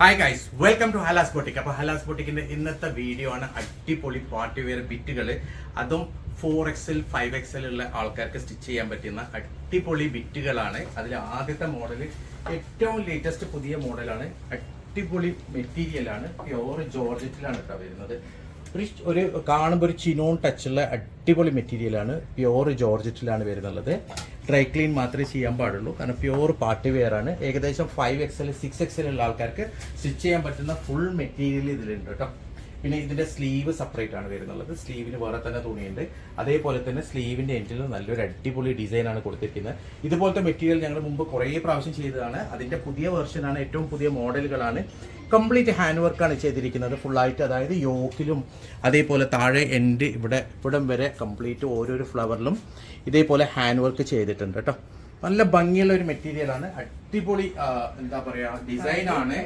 Hi guys welcome to Halas boutique അപ്പോൾ ഹലാസ് ബോട്ടിക്കിന്റെ ഇന്നത്തെ video ആണ് അടിപൊളി പാർട്ടി വെയർ ബിറ്റുകൾ അതും ഫോർ എക്സൽ ഫൈവ് എക്സൽ ഉള്ള ആൾക്കാർക്ക് സ്റ്റിച്ച് ചെയ്യാൻ പറ്റുന്ന അടിപൊളി ബിറ്റുകളാണ് അതിൽ ആദ്യത്തെ മോഡൽ ഏറ്റവും ലേറ്റസ്റ്റ് പുതിയ മോഡലാണ് അടിപൊളി മെറ്റീരിയലാണ് പ്യോർ ജോർജറ്റിലാണ് കേട്ടോ വരുന്നത്. ഒരു ഒരു കാണുമ്പോൾ ഒരു ചിനോൺ ടച്ചുള്ള അടിപൊളി മെറ്റീരിയലാണ് പ്യോർ ജോർജറ്റിലാണ് വരുന്നുള്ളത്. ഡ്രൈ ക്ലീൻ മാത്രമേ ചെയ്യാൻ പാടുള്ളൂ. കാരണം പ്യോർ പാർട്ടി വെയർ ആണ്. ഏകദേശം ഫൈവ് എക്സൽ സിക്സ് എക്സൽ ഉള്ള ആൾക്കാർക്ക് സ്റ്റിച്ച് ചെയ്യാൻ പറ്റുന്ന ഫുൾ മെറ്റീരിയൽ ഇതിലുണ്ട് കേട്ടോ. പിന്നെ ഇതിന്റെ സ്ലീവ് സെപ്പറേറ്റ് ആണ് വരുന്നുള്ളത്. സ്ലീവിന് വേറെ തന്നെ തുണിയുണ്ട്. അതേപോലെ തന്നെ സ്ലീവിന്റെ എൻഡിൽ നല്ലൊരു അടിപൊളി ഡിസൈൻ ആണ് കൊടുത്തിരിക്കുന്നത്. ഇതുപോലത്തെ മെറ്റീരിയൽ ഞങ്ങൾ മുമ്പ് കുറേ പ്രാവശ്യം ചെയ്തതാണ്. അതിന്റെ പുതിയ വെർഷനാണ് ഏറ്റവും പുതിയ മോഡലുകളാണ്. കംപ്ലീറ്റ് ഹാൻഡ് ആണ് ചെയ്തിരിക്കുന്നത്. ഫുള്ളായിട്ട് അതായത് യോക്കിലും അതേപോലെ താഴെ എൻഡ് ഇവിടെ ഇവിടം വരെ കംപ്ലീറ്റ് ഓരോരോ ഫ്ലവറിലും ഇതേപോലെ ഹാൻഡ് വർക്ക് ചെയ്തിട്ടുണ്ട് കേട്ടോ. നല്ല ഭംഗിയുള്ള ഒരു മെറ്റീരിയലാണ് അടിപൊളി എന്താ പറയാ ഡിസൈൻ ആണ്.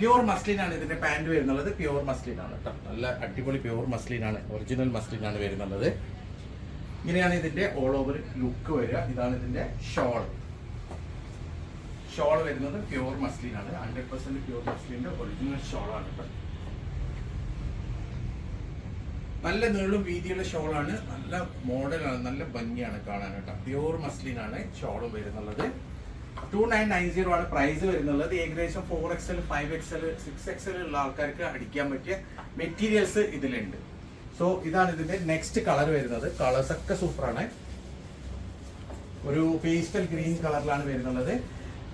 പ്യൂർ മസ്ലിൻ ആണ് ഇതിന്റെ പാന്റ് വരുന്നുള്ളത്. പ്യൂർ മസ്ലിൻ ആണ് കേട്ടോ നല്ല അടിപൊളി പ്യൂർ മസ്ലിൻ ആണ്. ഒറിജിനൽ മസ്ലിൻ ആണ് വരുന്നുള്ളത്. ഇങ്ങനെയാണ് ഇതിന്റെ ഓൾ ഓവർ ലുക്ക് വരിക. ഇതാണ് ഇതിന്റെ ഷോൾ ഷോൾ വരുന്നത് പ്യൂർ മസ്ലിൻ ആണ്. ഹൺഡ്രഡ് പെർസെന്റ് പ്യൂർ മസ്ലിന്റെ ഒറിജിനൽ ഷോൾ ആണ് കേട്ടോ നല്ല നീളും വീതിയുള്ള ഷോളാണ് നല്ല മോഡലാണ് നല്ല ഭംഗിയാണ് കാണാൻ കേട്ടോ പ്യൂർ മസ്ലിനാണ് ഷോളും വരുന്നുള്ളത്. ടു നയൻ നയൻ സീറോ ആണ് പ്രൈസ് വരുന്നുള്ളത്. ഏകദേശം four XL five XL six XL ഉള്ള ആൾക്കാർക്ക് അടിക്കാൻ പറ്റിയ മെറ്റീരിയൽസ് ഇതിലുണ്ട്. സോ ഇതാണ് ഇതിന്റെ നെക്സ്റ്റ് കളർ വരുന്നത്. കളേഴ്സ് ഒക്കെ സൂപ്പറാണ്. ഒരു പേസ്റ്റൽ ഗ്രീൻ കളറിലാണ് വരുന്നുള്ളത്.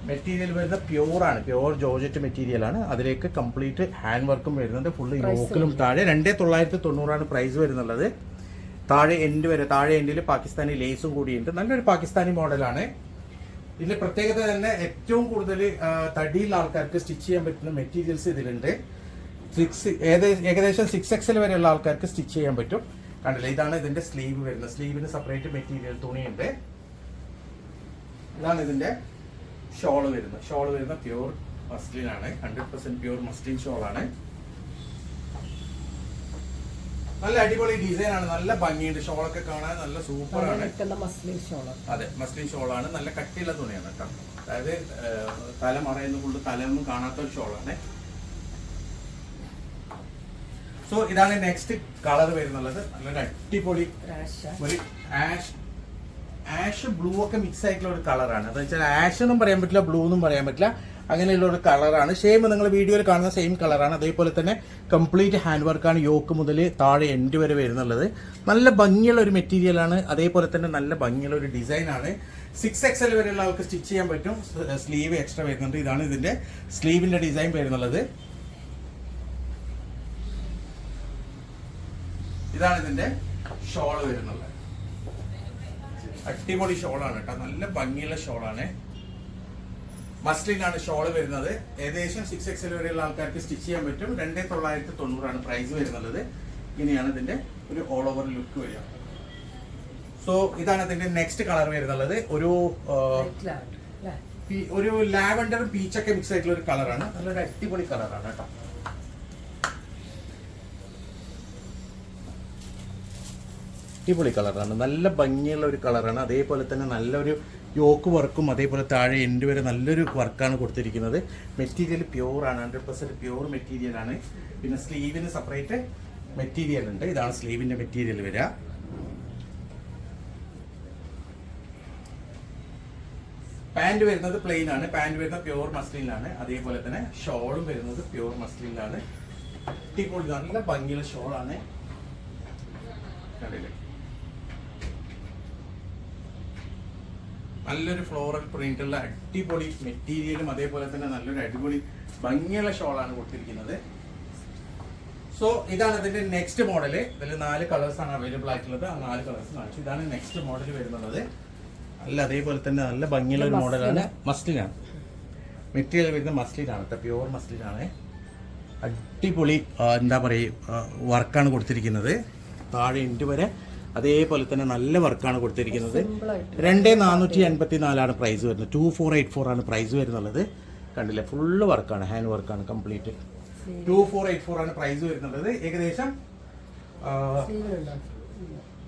മെറ്റീരിയൽ വരുന്നത് പ്യൂർ ആണ്. പ്യൂർ ജോർജറ്റ് മെറ്റീരിയൽ ആണ്. അതിലേക്ക് കംപ്ലീറ്റ് ഹാൻഡ് വർക്കും വരുന്നുണ്ട്. ഫുള്ള് യോക്കിലും താഴെ രണ്ടേ തൊള്ളായിരത്തി തൊണ്ണൂറാണ് പ്രൈസ് വരുന്നുള്ളത്. താഴെ എൻഡ് വരെ താഴെ എൻഡിൽ പാകിസ്ഥാനി ലേസും കൂടിയുണ്ട്. നല്ലൊരു പാകിസ്ഥാനി മോഡലാണ് ഇതിന്റെ പ്രത്യേകത തന്നെ ഏറ്റവും കൂടുതൽ തടിയുള്ള ആൾക്കാർക്ക് സ്റ്റിച്ച് ചെയ്യാൻ പറ്റുന്ന മെറ്റീരിയൽസ് ഇതിലുണ്ട്. സിക്സ് ഏകദേശം സിക്സ് എക്സൽ വരെയുള്ള ആൾക്കാർക്ക് സ്റ്റിച്ച് ചെയ്യാൻ പറ്റും. കണ്ടില്ലേ? ഇതാണ് ഇതിന്റെ സ്ലീവ് വരുന്നത്. സ്ലീവിന് സെപ്പറേറ്റ് മെറ്റീരിയൽ തുണിയുണ്ട്. ഇതാണ് ഇതിന്റെ ഷോൾ വരുന്നത്. ഷോൾ വരുന്ന പ്യൂർ മസ്ലിൻ ആണ്. ഹൺഡ്രഡ് പെർസെന്റ് പ്യൂർ മസ്ലിൻ ഷോളാണ് നല്ല അടിപൊളി ഡിസൈൻ ആണ് നല്ല ഭംഗിയുണ്ട്. ഷോളൊക്കെ കാണാൻ നല്ല സൂപ്പർ ആണ് അതെ മസ്ലിൻ ഷോളാണ്. നല്ല കട്ടിയുള്ള തുണിയാണ് കേട്ടോ. അതായത് തല മറയുന്ന കൊണ്ട് തലയൊന്നും കാണാത്ത ഒരു ഷോളാണ്. സോ ഇതാണ് നെക്സ്റ്റ് കളർ വരുന്നുള്ളത്. നല്ലൊരു അടിപൊളി ഒരു ആഷ് ആഷ് ബ്ലൂ ഒക്കെ മിക്സ് ആയിട്ടുള്ള ഒരു കളറാണ് അതെന്ന് വെച്ചാൽ ആഷ് എന്നും പറയാൻ പറ്റില്ല ബ്ലൂ എന്നും പറയാൻ പറ്റില്ല. അങ്ങനെയുള്ള ഒരു കളറാണ്. സെയിം നിങ്ങൾ വീഡിയോയിൽ കാണുന്ന സെയിം കളറാണ്. അതേപോലെ തന്നെ കംപ്ലീറ്റ് ഹാൻഡ് വർക്കാണ് യോക്ക് മുതൽ താഴെ എൻഡ് വരെ വരുന്നുള്ളത്. നല്ല ഭംഗിയുള്ള ഒരു മെറ്റീരിയലാണ് അതേപോലെ തന്നെ നല്ല ഭംഗിയുള്ള ഒരു ഡിസൈനാണ് സിക്സ് എക്സ് എൽ വരെയുള്ള ആൾക്ക് സ്റ്റിച്ച് ചെയ്യാൻ പറ്റും. സ്ലീവ് എക്സ്ട്രാ വരുന്നുണ്ട്. ഇതാണ് ഇതിന്റെ സ്ലീവിന്റെ ഡിസൈൻ വരുന്നുള്ളത്. ഇതാണ് ഇതിന്റെ ഷോൾ വരുന്നുള്ളത്. അടിപൊളി ഷോളാണ് കേട്ടോ. നല്ല ഭംഗിയുള്ള ഷോളാണ് മസ്ലിൻ ആണ് ഷോൾ വരുന്നത്. ഏകദേശം സിക്സ് എക്സൽ വരെയുള്ള ആൾക്കാർക്ക് സ്റ്റിച്ച് ചെയ്യാൻ പറ്റും. രണ്ടേ തൊള്ളായിരത്തി തൊണ്ണൂറാണ് പ്രൈസ് വരുന്നത്. ഇങ്ങനെയാണ് ഇതിന്റെ ഒരു ഓൾ ഓവർ ലുക്ക് വരിക. സോ ഇതാണ് ഇതിന്റെ നെക്സ്റ്റ് കളർ വരുന്നത്. ഒരു ഒരു ലാവൻഡറും പീച്ചൊക്കെ മിക്സ് ആയിട്ടുള്ള ഒരു കളറാണ് നല്ലൊരു അടിപൊളി കളറാണ് കേട്ടോ. അടിപൊളി കളറാണ് നല്ല ഭംഗിയുള്ള ഒരു കളറാണ് അതേപോലെ തന്നെ നല്ലൊരു യോക്ക് വർക്കും അതേപോലെ താഴെ എൻഡ് വരെ നല്ലൊരു വർക്കാണ് കൊടുത്തിരിക്കുന്നത്. മെറ്റീരിയൽ പ്യൂർ ആണ് ഹൺഡ്രഡ് പെർസെന്റ് പ്യൂർ മെറ്റീരിയൽ ആണ്. പിന്നെ സ്ലീവിന് സെപ്പറേറ്റ് മെറ്റീരിയൽ ഉണ്ട്. ഇതാണ് സ്ലീവിന്റെ മെറ്റീരിയൽ വരിക പാന്റ് വരുന്നത് പ്ലെയിൻ ആണ്. പാന്റ് വരുന്നത് പ്യൂർ മസ്ലിനാണ് അതേപോലെ തന്നെ ഷോളും വരുന്നത് പ്യൂർ മസ്ലിനിലാണ് അടിപൊളി നല്ല ഭംഗിയുള്ള ഷോളാണ്. കണ്ടില്ലേ? നല്ലൊരു ഫ്ലോറൽ പ്രിന്റുള്ള അടിപൊളി മെറ്റീരിയലും അതേപോലെ തന്നെ നല്ലൊരു അടിപൊളി ഭംഗിയുള്ള ഷോളാണ് കൊടുത്തിരിക്കുന്നത്. സോ ഇതാണ് ഇതിന്റെ നെക്സ്റ്റ് മോഡൽ ഇതിൽ നാല് കളേഴ്സ് ആണ് അവൈലബിൾ ആയിട്ടുള്ളത്. ആ നാല് കളേഴ്സ് കാണിച്ചു. ഇതാണ് നെക്സ്റ്റ് മോഡൽ വരുന്നത് അല്ല അതേപോലെ തന്നെ നല്ല ഭംഗിയുള്ള ഒരു മോഡലാണ് മസ്ലിനാണ് മെറ്റീരിയൽ വരുന്ന മസ്ലിനാണ് കേട്ടോ പ്യൂർ മസ്ലിനാണ് അടിപൊളി എന്താ പറയുക വർക്കാണ് കൊടുത്തിരിക്കുന്നത്. താഴെ ഇൻഡ് വരെ അതേപോലെ തന്നെ നല്ല വർക്കാണ് കൊടുത്തിരിക്കുന്നത്. രണ്ട് നാനൂറ്റി എൺപത്തി നാലാണ് പ്രൈസ് വരുന്നത്. ടു ഫോർ എയ്റ്റ് ഫോർ ആണ് പ്രൈസ് വരുന്നുള്ളത്. കണ്ടില്ലേ? ഫുള്ള് വർക്കാണ് ഹാൻഡ് വർക്കാണ് complete two four eight four ആണ് പ്രൈസ് വരുന്നുള്ളത്. ഏകദേശം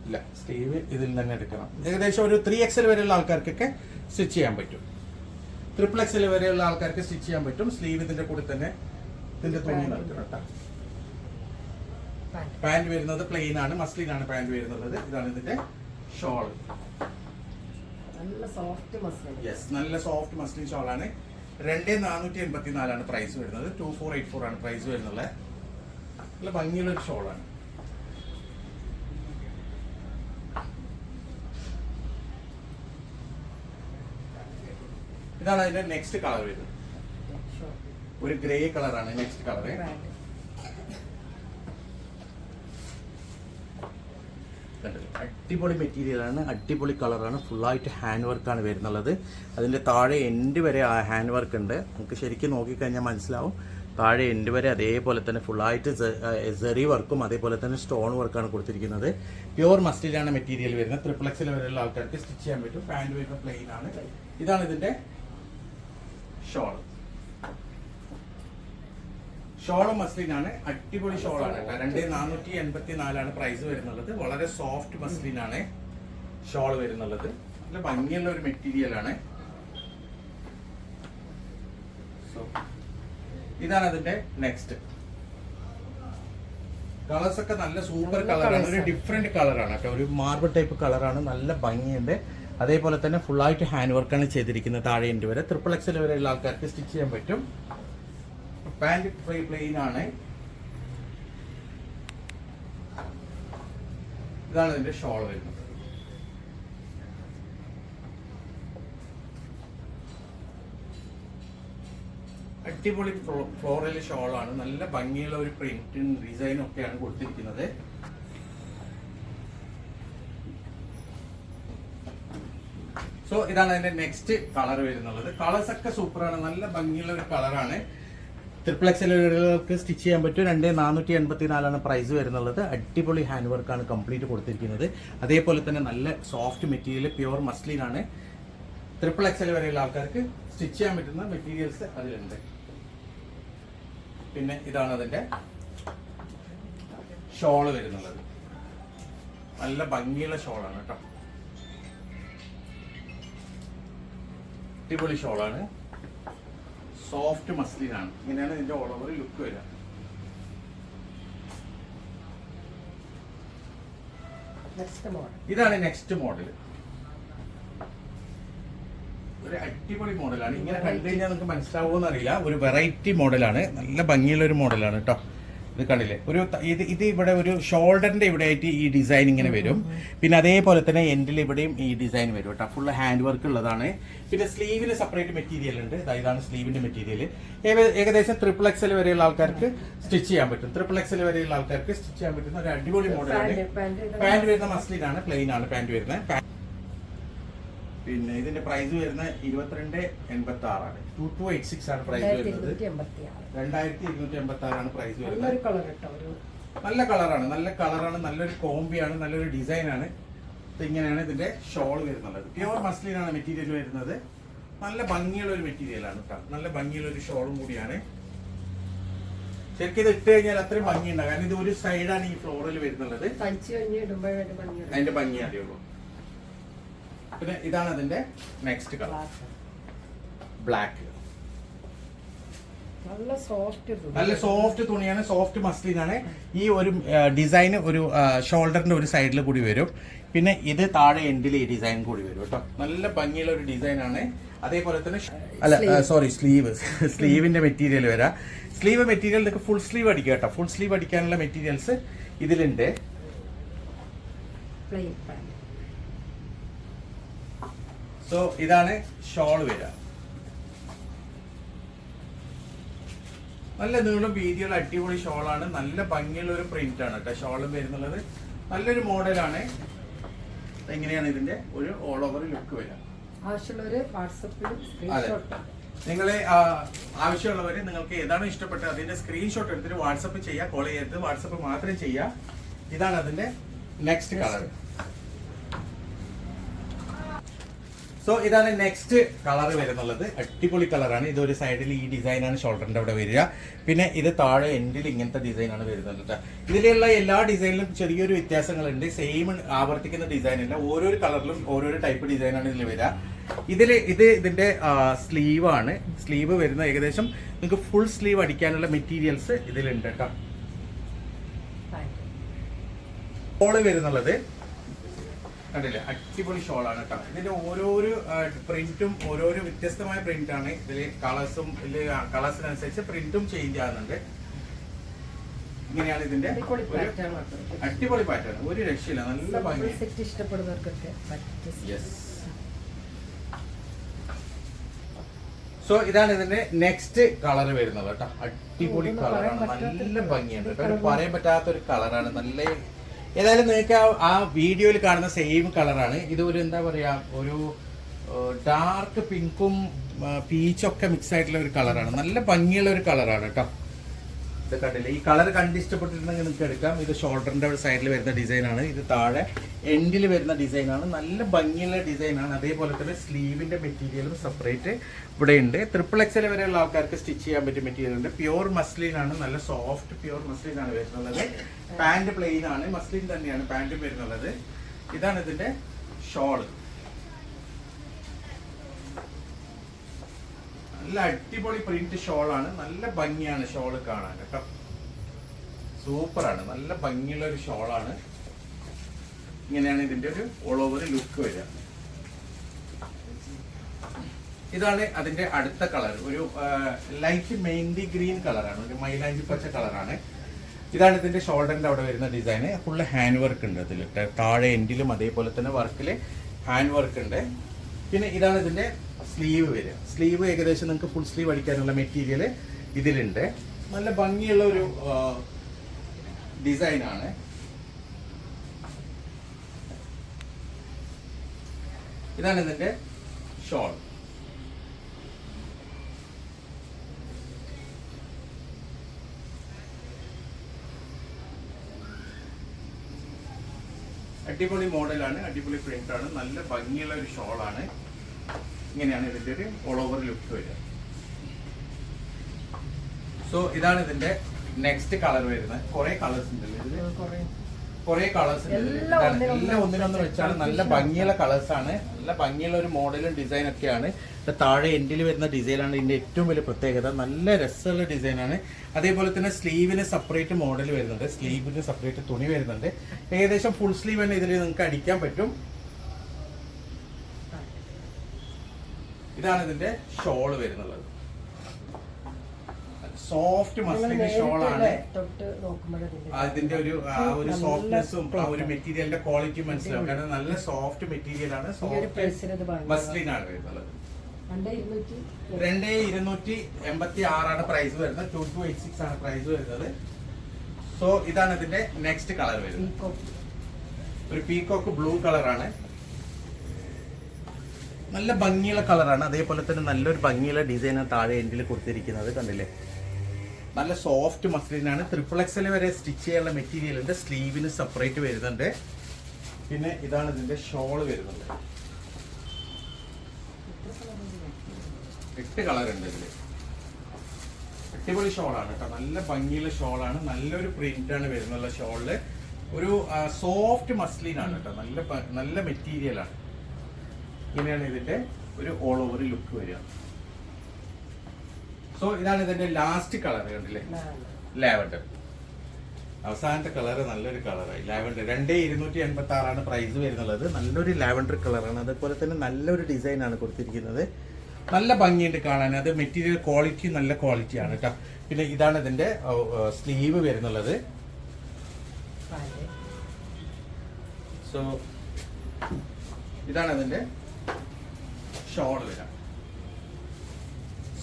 ഇല്ല. സ്റ്റീവ് ഇതിൽ തന്നെ എടുക്കണം. ഏകദേശം ഒരു ത്രീ എക്സൽ വരെയുള്ള ആൾക്കാർക്കൊക്കെ സ്റ്റിച്ച് ചെയ്യാൻ പറ്റും. ട്രിപ്പിൾ എക്സൽ വരെയുള്ള ആൾക്കാർക്ക് സ്റ്റിച്ച് ചെയ്യാൻ പറ്റും. സ്ലീവ് ഇതിന്റെ കൂടെ തന്നെ ഇതിന്റെ തുണി നടക്കണം കേട്ടോ പാന്റ്. പാന്റ് വരുന്നത് പ്ലെയിൻ ആണ്. മസ്ലിൻ ആണ് പാന്റ് വരുന്നത്. ഇതാണ് ഇതിന്റെ ഷോൾ നല്ല സോഫ്റ്റ് മസ്ലിൻ യെസ് നല്ല സോഫ്റ്റ് മസ്ലിൻ ഷോൾ ആണ്. രണ്ട് നാനൂറ്റി എൺപത്തി നാലാണ് പ്രൈസ് വരുന്നത്. ടു ഫോർ എയ്റ്റ് ഫോർ ആണ് പ്രൈസ് വരുന്നത്. നല്ല ഭംഗിയുള്ള ഒരു ആണ്. ഇതാണ് അതിന്റെ നെക്സ്റ്റ് കളർ വരുന്നത്. ഒരു ഗ്രേ കളറാണ് നെക്സ്റ്റ് കളർ അടിപൊളി മെറ്റീരിയലാണ് അടിപൊളി കളറാണ് ഫുള്ളായിട്ട് ഹാൻഡ് വർക്കാണ് വരുന്നുള്ളത്. അതിന്റെ താഴെ എൻഡ് വരെ ആ ഹാൻഡ് വർക്ക് ഉണ്ട്. നമുക്ക് ശരിക്കും നോക്കിക്കഴിഞ്ഞാൽ മനസ്സിലാവും. താഴെ എൻഡ് വരെ അതേപോലെ തന്നെ ഫുള്ളായിട്ട് സെറി വർക്കും അതേപോലെ തന്നെ സ്റ്റോൺ വർക്കാണ് കൊടുത്തിരിക്കുന്നത്. പ്യുവർ മസ്റ്റിലാണ് മെറ്റീരിയൽ വരുന്നത്. ട്രിപ്ലക്സിൽ വരെയുള്ള ആൾക്കാർക്ക് സ്റ്റിച്ച് ചെയ്യാൻ പറ്റും. പാന്റ് വരുന്ന പ്ലെയിൻ ആണ്. ഇതാണ് ഇതിന്റെ ഷോൾ ഷോളും ആണ് അടിപൊളി ഷോളാണ് കേട്ടോ. രണ്ട് നാനൂറ്റി എൺപത്തി നാലാണ് പ്രൈസ് വരുന്നുള്ളത്. വളരെ സോഫ്റ്റ് മസ്ലിൻ ആണ് ഷോൾ വരുന്നുള്ളത്. നല്ല ഭംഗിയുള്ള ഒരു മെറ്റീരിയൽ ആണ്. സോ ഇതാണ് അതിന്റെ നെക്സ്റ്റ് കളേഴ്സ് ഒക്കെ നല്ല സൂപ്പർ കളറാണ് ഒരു. ഡിഫറെന്റ് കളറാണ് കേട്ടോ. ഒരു മാർബിൾ ടൈപ്പ് കളറാണ് നല്ല ഭംഗിയുണ്ട്. അതേപോലെ തന്നെ ഫുള്ളായിട്ട് ഹാൻഡ് വർക്കാണ് ചെയ്തിരിക്കുന്നത് താഴെ വരെ. ട്രിപ്പിൾ എക്സൽ വരെയുള്ള ആൾക്കാർക്ക് സ്റ്റിച്ച് ചെയ്യാൻ പറ്റും. പാന്റ് പ്ലെയിൻ ആണ് ഇതാണ് ഇതിന്റെ ഷോൾ വരുന്നത്. അടിപൊളി ഫ്ലോറൽ ഷോളാണ് നല്ല ഭംഗിയുള്ള ഒരു പ്രിന്റും ഡിസൈനും ഒക്കെയാണ് കൊടുത്തിരിക്കുന്നത്. സോ ഇതാണ് അതിന്റെ നെക്സ്റ്റ് കളർ വരുന്നുള്ളത്. കളേഴ്സ് ഒക്കെ സൂപ്പറാണ് നല്ല ഭംഗിയുള്ള ഒരു കളറാണ് ട്രിപ്പിൾ എക്സലുകൾക്ക് സ്റ്റിച്ച് ചെയ്യാൻ പറ്റും. രണ്ട് നാനൂറ്റി എൺപത്തി നാലാണ് പ്രൈസ് വരുന്നുള്ളത്. അടിപൊളി ഹാൻഡ് വർക്കാണ് കംപ്ലീറ്റ് കൊടുത്തിരിക്കുന്നത്. അതേപോലെ തന്നെ നല്ല സോഫ്റ്റ് മെറ്റീരിയൽ പ്യുവർ മസ്ലിനാണ് ട്രിപ്പിൾ എക്സൽ വരെയുള്ള ആൾക്കാർക്ക് സ്റ്റിച്ച് ചെയ്യാൻ പറ്റുന്ന മെറ്റീരിയൽസ് അതിലുണ്ട്. പിന്നെ ഇതാണ് അതിന്റെ ഷോൾ വരുന്നുള്ളത്. നല്ല ഭംഗിയുള്ള ഷോളാണ് കേട്ടോ. അടിപൊളി ഷോളാണ് സോഫ്റ്റ് മസ്ലിനാണ്. ഇങ്ങനെയാണ് ഇതിന്റെ ഓൾ ഓവർ ലുക്ക് വരിക. ഇതാണ് നെക്സ്റ്റ് മോഡൽ ഒരു അടിപൊളി മോഡലാണ് ഇങ്ങനെ കണ്ടു കഴിഞ്ഞാൽ നിങ്ങൾക്ക് മനസ്സിലാവുമെന്ന് അറിയില്ല ഒരു വെറൈറ്റി മോഡലാണ് നല്ല ഭംഗിയുള്ള ഒരു മോഡലാണ് കേട്ടോ ഇത് കണ്ടില്ലേ? ഒരു ഇത് ഇത് ഇവിടെ ഒരു ഷോൾഡറിന്റെ ഇവിടെ ആയിട്ട് ഈ ഡിസൈൻ ഇങ്ങനെ വരും. പിന്നെ അതേപോലെ തന്നെ എൻഡിൽ ഇവിടെയും ഈ ഡിസൈൻ വരും കേട്ടോ. ഫുൾ ഹാൻഡ് വർക്ക് ഉള്ളതാണ്. പിന്നെ സ്ലീവിന് സെപ്പറേറ്റ് മെറ്റീരിയൽ ഉണ്ട്. ഇതാണ് സ്ലീവിന്റെ മെറ്റീരിയൽ ഏകദേശം ട്രിപ്പിൾ എക്സൽ വരെയുള്ള ആൾക്കാർക്ക് സ്റ്റിച്ച് ചെയ്യാൻ പറ്റും. ട്രിപ്പിൾ എക്സൽ വരെയുള്ള ആൾക്കാർക്ക് സ്റ്റിച്ച് ചെയ്യാൻ പറ്റുന്ന ഒരു അടിപൊളി മോഡലാണ് പാന്റ് വരുന്ന മസ്ലിനാണ് പ്ലെയിൻ ആണ്. പാന്റ് വരുന്നത്. പിന്നെ ഇതിന്റെ പ്രൈസ് വരുന്ന ഇരുപത്തിരണ്ട് എൺപത്തി ആറാണ് ടു ടു എയ്റ്റ് സിക്സ് ആണ് പ്രൈസ് രണ്ടായിരത്തി വരുന്നത്. ഇരുന്നൂറ്റി എൺപത്തി രണ്ടായിരത്തി ഇരുന്നൂറ്റി എൺപത്തി ആറാണ് പ്രൈസ് വരുന്നത് നല്ല കളറാണ് നല്ല കളറാണ് നല്ലൊരു കോമ്പിയാണ് നല്ലൊരു ഡിസൈൻ ആണ്. ഇങ്ങനെയാണ് ഇതിന്റെ ഷോൾ വരുന്നത്. പ്യുവർ മസ്ലിനാണ് മെറ്റീരിയൽ വരുന്നത്. നല്ല ഭംഗിയുള്ള ഒരു മെറ്റീരിയലാണ് കേട്ടോ നല്ല ഭംഗിയുള്ള ഒരു ഷോളും കൂടിയാണ്. ശരിക്കും ഇത് ഇട്ട് കഴിഞ്ഞാൽ അത്രയും ഭംഗിയുണ്ടാവും കാരണം ഇത് ഒരു സൈഡാണ് ഈ ഫ്ലോറിൽ വരുന്നുള്ളത്. അതിന്റെ ഭംഗി അറിയുള്ളൂ. പിന്നെ ഇതാണ് അതിന്റെ നെക്സ്റ്റ് കളർ ബ്ലാക്ക് നല്ല സോഫ്റ്റ് നല്ല സോഫ്റ്റ് തുണിയാണ് സോഫ്റ്റ് മസ്ലിനാണ് ഈ ഒരു ഡിസൈൻ ഒരു ഷോൾഡറിന്റെ ഒരു സൈഡിൽ കൂടി വരും. പിന്നെ ഇത് താഴെ എൻഡിൽ ഈ ഡിസൈൻ കൂടി വരും കേട്ടോ. നല്ല ഭംഗിയുള്ള ഒരു ഡിസൈൻ ആണ്. അതേപോലെ തന്നെ അല്ല സോറി സ്ലീവ് സ്ലീവിന്റെ മെറ്റീരിയൽ വരാം. സ്ലീവ് മെറ്റീരിയൽ നിങ്ങൾക്ക് ഫുൾ സ്ലീവ് അടിക്കുക കേട്ടോ. ഫുൾ സ്ലീവ് അടിക്കാനുള്ള മെറ്റീരിയൽസ് ഇതിലുണ്ട്. പ്ലെയിൻ പാന്റ് സോ ഇതാണ് ഷോൾ വരിക. നല്ല നീളം വീതിയുള്ള അടിപൊളി ഷോളാണ്. നല്ല ഭംഗിയുള്ള ഒരു പ്രിന്റ് ആണ് കേട്ടോ ഷോളും വരുന്നുള്ളത്. നല്ലൊരു മോഡലാണ്. എങ്ങനെയാണ് ഇതിന്റെ ഒരു ഓൾ ഓവർ ലുക്ക് വരിക. സ്ക്രീൻഷോട്ട് നിങ്ങൾ ആവശ്യമുള്ളവര് നിങ്ങൾക്ക് ഏതാണോ ഇഷ്ടപ്പെട്ടത് അതിന്റെ സ്ക്രീൻഷോട്ട് എടുത്തിട്ട് വാട്സപ്പ് ചെയ്യുക കോൾ ചെയ്യരുത്. വാട്സപ്പ് മാത്രം ചെയ്യുക ഇതാണ് അതിന്റെ നെക്സ്റ്റ് കളർ സോ ഇതാണ് നെക്സ്റ്റ് കളർ വരുന്നുള്ളത്. അടിപൊളി കളറാണ് ഒരു സൈഡിൽ ഈ ഡിസൈനാണ് ഷോൾഡറിന്റെ അവിടെ വരിക. പിന്നെ ഇത് താഴെ എൻഡിൽ ഇങ്ങനത്തെ ഡിസൈനാണ് വരുന്നത് കേട്ടോ ഇതിലുള്ള എല്ലാ ഡിസൈനിലും ചെറിയൊരു വ്യത്യാസങ്ങളുണ്ട്. സെയിം ആവർത്തിക്കുന്ന ഡിസൈൻ അല്ല. ഓരോരോ കളറിലും ഓരോരോ ടൈപ്പ് ഡിസൈനാണ് ഇതിൽ വരിക. ഇതിൽ ഇത് ഇതിന്റെ സ്ലീവ് ആണ്. സ്ലീവ് വരുന്ന ഏകദേശം നിങ്ങൾക്ക് ഫുൾ സ്ലീവ് അടിക്കാനുള്ള മെറ്റീരിയൽസ് ഇതിലുണ്ട് കേട്ടോ വരുന്നുള്ളത്. കണ്ടില്ലേ? അടിപൊളി ഷോളാണ് കേട്ടോ. ഇതിന്റെ ഓരോരോ പ്രിന്റും ഓരോരോ വ്യത്യസ്തമായ പ്രിന്റ് ആണ്. ഇതിൽ കളേഴ്സും ഇതിൽ കളേഴ്സിനനുസരിച്ച് പ്രിന്റും ചേഞ്ച് ആകുന്നുണ്ട് ഇങ്ങനെയാണ് ഇതിന്റെ അടിപൊളി പാറ്റേൺ ഒരു രക്ഷയില്ല. നല്ല ഭംഗി. ഇഷ്ടപ്പെടുന്നവർക്കൊക്കെ സോ ഇതാണ് ഇതിന്റെ നെക്സ്റ്റ് കളർ വരുന്നത് കേട്ടോ. അടിപൊളി കളറാണ് നല്ല ഭംഗിയാണ് പറയാൻ പറ്റാത്ത ഒരു കളറാണ് നല്ല ഏതായാലും നിങ്ങൾക്ക് ആ- വീഡിയോയിൽ കാണുന്ന സെയിം കളറാണ് ഇത് ഒരു എന്താ പറയാ ഒരു ഡാർക്ക് പിങ്കും പീച്ചൊക്കെ മിക്സ് ആയിട്ടുള്ള ഒരു കളറാണ് നല്ല ഭംഗിയുള്ള ഒരു കളറാണ് കേട്ടോ ഇത് കണ്ടില്ല? ഈ കളർ കണ്ട് ഇഷ്ടപ്പെട്ടിട്ടുണ്ടെങ്കിൽ നിങ്ങൾക്ക് എടുക്കാം. ഇത് ഷോൾഡറിന്റെ സൈഡിൽ വരുന്ന ഡിസൈൻ ആണ് ഇത് താഴെ എൻഡിൽ വരുന്ന ഡിസൈൻ ആണ് നല്ല ഭംഗിയുള്ള ഡിസൈൻ ആണ് അതേപോലെ തന്നെ സ്ലീവിന്റെ മെറ്റീരിയലും സെപ്പറേറ്റ് ഇവിടെ ഉണ്ട്. ട്രിപ്പിൾ എക്സൽ വരെയുള്ള ആൾക്കാർക്ക് സ്റ്റിച്ച് ചെയ്യാൻ പറ്റിയ മെറ്റീരിയൽ ഉണ്ട്. പ്യുവർ മസ്ലിൻ ആണ്. നല്ല സോഫ്റ്റ് പ്യുവർ മസ്ലിൻ ആണ് വരുന്നത്. പാന്റ് പ്ലെയിൻ ആണ്. മസ്ലിൻ തന്നെയാണ് പാന്റ് വരുന്നത്. ഇതാണ് ഇതിന്റെ ഷോൾ നല്ല അടിപൊളി പ്രിന്റ് ഷോളാണ്. നല്ല ഭംഗിയാണ് ഷോൾ കാണാൻ കേട്ടോ. സൂപ്പറാണ്. നല്ല ഭംഗിയുള്ള ഒരു ഷോളാണ്. ഇങ്ങനെയാണ് ഇതിന്റെ ഒരു ഓൾ ഓവർ ലുക്ക് വരിക. ഇതാണ് അതിന്റെ അടുത്ത കളർ ഒരു ലൈറ്റ് മെയിൻലി ഗ്രീൻ കളറാണ് ഒരു മൈലാഞ്ചി പച്ച കളറാണ് ഇതാണ് ഇതിന്റെ ഷോൾഡറിന്റെ അവിടെ വരുന്ന ഡിസൈൻ ഫുള്ള് ഹാൻഡ് വർക്ക് ഉണ്ട് അതിൽ താഴെ എൻഡിലും അതേപോലെ തന്നെ വർക്കിൽ ഹാൻഡ് വർക്ക് ഉണ്ട്. പിന്നെ ഇതാണ് ഇതിന്റെ സ്ലീവ് വരിക സ്ലീവ് ഏകദേശം നിങ്ങൾക്ക് ഫുൾ സ്ലീവ് അടിക്കാനുള്ള മെറ്റീരിയൽ ഇതിലുണ്ട്. നല്ല ഭംഗിയുള്ള ഒരു ഡിസൈൻ ആണ്. ഇതാണ് ഇതിന്റെ ഷോൾ അടിപൊളി മോഡലാണ് അടിപൊളി പ്രിന്റ് ആണ്. നല്ല ഭംഗിയുള്ള ഒരു ഷോളാണ് ഇങ്ങനെയാണ് ഇതിന്റെ ഒരു ഓൾ ഓവർ ലുക്ക് വരിക. സോ ഇതാണ് ഇതിന്റെ നെക്സ്റ്റ് കളർ വരുന്നത്. കുറെ കളേഴ്സ് ഉണ്ട് ഇതിൽ. ഉം, കുറേ. കുറെ കളേഴ്സ് ഉണ്ട്. എല്ലാം ഒന്നിനൊന്ന് വെച്ചാൽ വെച്ചാണ് നല്ല ഭംഗിയുള്ള കളേഴ്സ് ആണ്. നല്ല ഭംഗിയുള്ള ഒരു മോഡലും ഡിസൈൻ ഒക്കെയാണ്. താഴെ എൻഡിൽ വരുന്ന ഡിസൈനാണ് ഇതിന്റെ ഏറ്റവും വലിയ പ്രത്യേകത. നല്ല രസമുള്ള ഡിസൈനാണ് അതേപോലെ തന്നെ സ്ലീവിന് സെപ്പറേറ്റ് മോഡൽ വരുന്നുണ്ട്. സ്ലീവിന് സെപ്പറേറ്റ് തുണി വരുന്നുണ്ട്. ഏകദേശം ഫുൾ സ്ലീവ് തന്നെ ഇതിൽ നിങ്ങൾക്ക് അടിക്കാൻ പറ്റും. ഇതാണ് ഇതിന്റെ ഷോൾ വരുന്നുള്ളത്. സോഫ്റ്റ് മസ്ലിൻ ഷോളാണ്. അതിന്റെ ഒരു ആ ഒരു സോഫ്റ്റ്നെസ്സും ആ ഒരു മെറ്റീരിയലിന്റെ ക്വാളിറ്റിയും മനസ്സിലാവും. കാരണം നല്ല സോഫ്റ്റ് മെറ്റീരിയൽ ആണ്. സോഫ്റ്റ് മസ്ലിൻ ആണ് വരുന്നത്. രണ്ടേ ഇരുന്നൂറ്റി രണ്ട് ഇരുന്നൂറ്റി എൺപത്തി ആറാണ് പ്രൈസ് വരുന്നത്. ടു ടു എയ്റ്റ് സിക്സ് ആണ് പ്രൈസ് വരുന്നത്. സോ ഇതാണ് ഇതിന്റെ നെക്സ്റ്റ് കളർ വരുന്നത്. ഒരു പീകോക്ക് ബ്ലൂ കളറാണ് നല്ല ഭംഗിയുള്ള കളറാണ്. അതേപോലെ തന്നെ നല്ലൊരു ഭംഗിയുള്ള ഡിസൈൻ താഴെ എൻഡിൽ കൊടുത്തിരിക്കുന്നത്. കണ്ടില്ലേ? നല്ല സോഫ്റ്റ് മസ്ലിനാണ് ട്രിപ്പിൾ എക്സൽ വരെ സ്റ്റിച്ച് ചെയ്യാനുള്ള മെറ്റീരിയൽ ഉണ്ട്. സ്ലീവിന് സെപ്പറേറ്റ് വരുന്നുണ്ട്. പിന്നെ ഇതാണ് ഇതിന്റെ ഷോൾ വരുന്നത് എട്ട് കളർ ഉണ്ട് ഇതിൽ. അടിപൊളി ഷോളാണ് കേട്ടോ. നല്ല ഭംഗിയുള്ള ഷോളാണ് നല്ലൊരു പ്രിന്റ് ആണ് വരുന്നുള്ള ഷോളിൽ ഒരു സോഫ്റ്റ് മസ്ലിനാണ് കേട്ടോ. നല്ല നല്ല മെറ്റീരിയൽ ആണ്. ഇങ്ങനെയാണ് ഇതിന്റെ ഒരു ഓൾ ഓവർ ലുക്ക് വരിക. സോ ഇതാണ് ഇതിന്റെ ലാസ്റ്റ് കളർ കണ്ടില്ലേ. ലാവൻഡർ അവസാനത്തെ കളർ നല്ലൊരു കളറായി ലാവൻഡർ രണ്ടേ ഇരുന്നൂറ്റി എൺപത്തി ആറാണ് പ്രൈസ് വരുന്നുള്ളത്. നല്ലൊരു ലാവൻഡർ കളറാണ് അതുപോലെ തന്നെ നല്ലൊരു ഡിസൈൻ ആണ് കൊടുത്തിരിക്കുന്നത്. നല്ല ഭംഗിയുണ്ട് കാണാൻ. അത് മെറ്റീരിയൽ ക്വാളിറ്റി നല്ല ക്വാളിറ്റി ആണ് കേട്ടോ പിന്നെ ഇതാണ് ഇതിന്റെ സ്ലീവ് വരുന്നുള്ളത്. സോ ഇതാണ് അതിന്റെ ഷോൾ വരാം.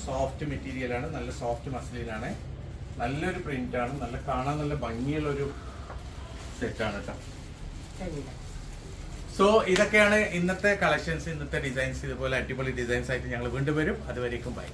സോഫ്റ്റ് മെറ്റീരിയൽ ആണ് നല്ല സോഫ്റ്റ് മസിലിനാണ് നല്ലൊരു പ്രിന്റ് ആണ് നല്ല കാണാൻ നല്ല ഭംഗിയുള്ള ഒരു സെറ്റാണ് കേട്ടോ. സോ ഇതൊക്കെയാണ് ഇന്നത്തെ കളക്ഷൻസ് ഇന്നത്തെ ഡിസൈൻസ് ഇതുപോലെ അടിപൊളി ഡിസൈൻസ് ആയിട്ട് ഞങ്ങൾ വീണ്ടും വരും. അതുവരേക്കും ബൈ